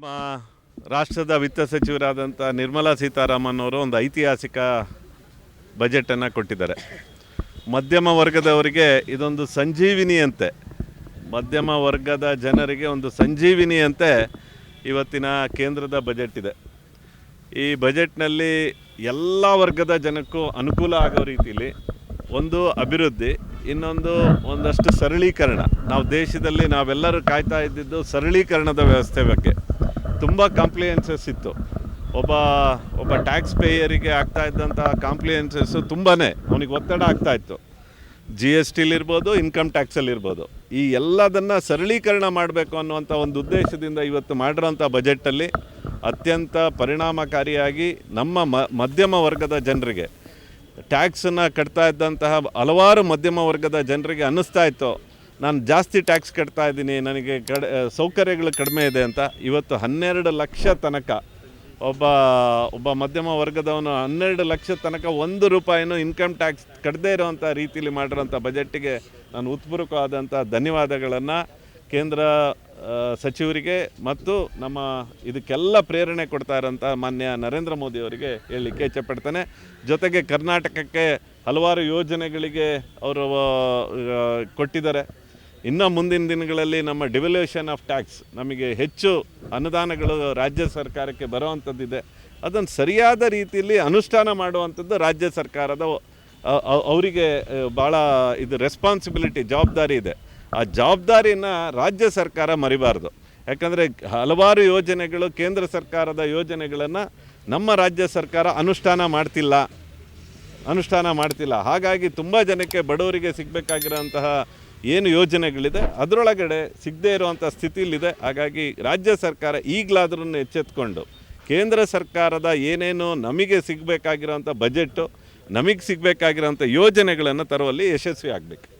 ನಮ್ಮ ರಾಷ್ಟ್ರದ ವಿತ್ತ ಸಚಿವರಾದಂಥ ನಿರ್ಮಲಾ ಸೀತಾರಾಮನ್ ಅವರು ಒಂದು ಐತಿಹಾಸಿಕ ಬಜೆಟನ್ನು ಕೊಟ್ಟಿದ್ದಾರೆ. ಮಧ್ಯಮ ವರ್ಗದವರಿಗೆ ಇದೊಂದು ಸಂಜೀವಿನಿಯಂತೆ ಮಧ್ಯಮ ವರ್ಗದ ಜನರಿಗೆ ಒಂದು ಸಂಜೀವಿನಿಯಂತೆ ಇವತ್ತಿನ ಕೇಂದ್ರದ ಬಜೆಟ್ ಇದೆ. ಈ ಬಜೆಟ್ನಲ್ಲಿ ಎಲ್ಲ ವರ್ಗದ ಜನಕ್ಕೂ ಅನುಕೂಲ ಆಗೋ ರೀತಿಯಲ್ಲಿ ಒಂದು ಅಭಿವೃದ್ಧಿ, ಇನ್ನೊಂದು ಒಂದಷ್ಟು ಸರಳೀಕರಣ. ನಾವು ದೇಶದಲ್ಲಿ ನಾವೆಲ್ಲರೂ ಕಾಯ್ತಾ ಇದ್ದಿದ್ದು ಸರಳೀಕರಣದ ವ್ಯವಸ್ಥೆ ಬಗ್ಗೆ. ತುಂಬ ಕಾಂಪ್ಲಿಯನ್ಸಸ್ ಇತ್ತು. ಒಬ್ಬ ಒಬ್ಬ ಟ್ಯಾಕ್ಸ್ ಪೇಯರಿಗೆ ಆಗ್ತಾ ಇದ್ದಂಥ ಕಾಂಪ್ಲಿಯನ್ಸಸ್ಸು ತುಂಬಾ ಅವನಿಗೆ ಒತ್ತಡ ಆಗ್ತಾ ಇತ್ತು. ಜಿ ಎಸ್ ಟಿಲಿರ್ಬೋದು ಇನ್ಕಮ್ ಟ್ಯಾಕ್ಸಲ್ಲಿರ್ಬೋದು ಈ ಎಲ್ಲದನ್ನು ಸರಳೀಕರಣ ಮಾಡಬೇಕು ಅನ್ನುವಂಥ ಒಂದು ಉದ್ದೇಶದಿಂದ ಇವತ್ತು ಮಾಡಿರೋಂಥ ಬಜೆಟಲ್ಲಿ ಅತ್ಯಂತ ಪರಿಣಾಮಕಾರಿಯಾಗಿ ನಮ್ಮ ಮಧ್ಯಮ ವರ್ಗದ ಜನರಿಗೆ ಟ್ಯಾಕ್ಸನ್ನು ಕಟ್ತಾ ಇದ್ದಂತಹ ಹಲವಾರು ಮಧ್ಯಮ ವರ್ಗದ ಜನರಿಗೆ ಅನ್ನಿಸ್ತಾ ಇತ್ತು. ನಾನು ಜಾಸ್ತಿ ಟ್ಯಾಕ್ಸ್ ಕಟ್ತಾ ಇದ್ದೀನಿ, ನನಗೆ ಕಡ ಸೌಕರ್ಯಗಳು ಕಡಿಮೆ ಇದೆ ಅಂತ ಇವತ್ತು ಹನ್ನೆರಡು ಲಕ್ಷ ತನಕ ಒಬ್ಬ ಒಬ್ಬ ಮಧ್ಯಮ ವರ್ಗದವನು ಹನ್ನೆರಡು ಲಕ್ಷ ತನಕ ಒಂದು ರೂಪಾಯಿನೂ ಇನ್ಕಮ್ ಟ್ಯಾಕ್ಸ್ ಕಟ್ಟದೇ ಇರೋವಂಥ ರೀತಿಯಲ್ಲಿ ಮಾಡಿರೋಂಥ ಬಜೆಟ್ಟಿಗೆ ನಾನು ಉತ್ಪೂರ್ವಕವಾದಂಥ ಧನ್ಯವಾದಗಳನ್ನು ಕೇಂದ್ರ ಸಚಿವರಿಗೆ ಮತ್ತು ನಮ್ಮ ಇದಕ್ಕೆಲ್ಲ ಪ್ರೇರಣೆ ಕೊಡ್ತಾ ಇರೋಂಥ ಮಾನ್ಯ ನರೇಂದ್ರ ಮೋದಿ ಅವರಿಗೆ ಹೇಳಲಿಕ್ಕೆ ಇಚ್ಛಪಡ್ತೇನೆ. ಜೊತೆಗೆ ಕರ್ನಾಟಕಕ್ಕೆ ಹಲವಾರು ಯೋಜನೆಗಳಿಗೆ ಅವರು ಕೊಟ್ಟಿದ್ದಾರೆ. ಇನ್ನು ಮುಂದಿನ ದಿನಗಳಲ್ಲಿ ನಮ್ಮ ಡಿವಲ್ಯೂಷನ್ ಆಫ್ ಟ್ಯಾಕ್ಸ್ ನಮಗೆ ಹೆಚ್ಚು ಅನುದಾನಗಳು ರಾಜ್ಯ ಸರ್ಕಾರಕ್ಕೆ ಬರುವಂಥದ್ದಿದೆ ಅದನ್ನು ಸರಿಯಾದ ರೀತಿಯಲ್ಲಿ ಅನುಷ್ಠಾನ ಮಾಡುವಂಥದ್ದು ರಾಜ್ಯ ಸರ್ಕಾರದ ಅವರಿಗೆ ಭಾಳ ಇದು ರೆಸ್ಪಾನ್ಸಿಬಿಲಿಟಿ ಜವಾಬ್ದಾರಿ ಇದೆ. ಆ ಜವಾಬ್ದಾರಿನ ರಾಜ್ಯ ಸರ್ಕಾರ ಮರಿಬಾರ್ದು. ಯಾಕಂದರೆ ಹಲವಾರು ಯೋಜನೆಗಳು ಕೇಂದ್ರ ಸರ್ಕಾರದ ಯೋಜನೆಗಳನ್ನು ನಮ್ಮ ರಾಜ್ಯ ಸರ್ಕಾರ ಅನುಷ್ಠಾನ ಮಾಡ್ತಿಲ್ಲ. ಅನುಷ್ಠಾನ ಮಾಡ್ತಿಲ್ಲ. ಹಾಗಾಗಿ ತುಂಬ ಜನಕ್ಕೆ ಬಡವರಿಗೆ ಸಿಗಬೇಕಾಗಿರೋಂತಹ ಏನು ಯೋಜನೆಗಳಿದೆ, ಅದರೊಳಗಡೆ ಸಿಗದೇ ಇರುವಂಥ ಸ್ಥಿತಿಯಲ್ಲಿದೆ. ಹಾಗಾಗಿ ರಾಜ್ಯ ಸರ್ಕಾರ ಈಗಲಾದ್ರೂ ಎಚ್ಚೆತ್ಕೊಂಡು, ಕೇಂದ್ರ ಸರ್ಕಾರದ ಏನೇನು ನಮಗೆ ಸಿಗಬೇಕಾಗಿರೋಂಥ ಬಜೆಟ್ಟು, ನಮಗೆ ಸಿಗಬೇಕಾಗಿರೋಂಥ ಯೋಜನೆಗಳನ್ನು ತರುವಲ್ಲಿ ಯಶಸ್ವಿ ಆಗಬೇಕು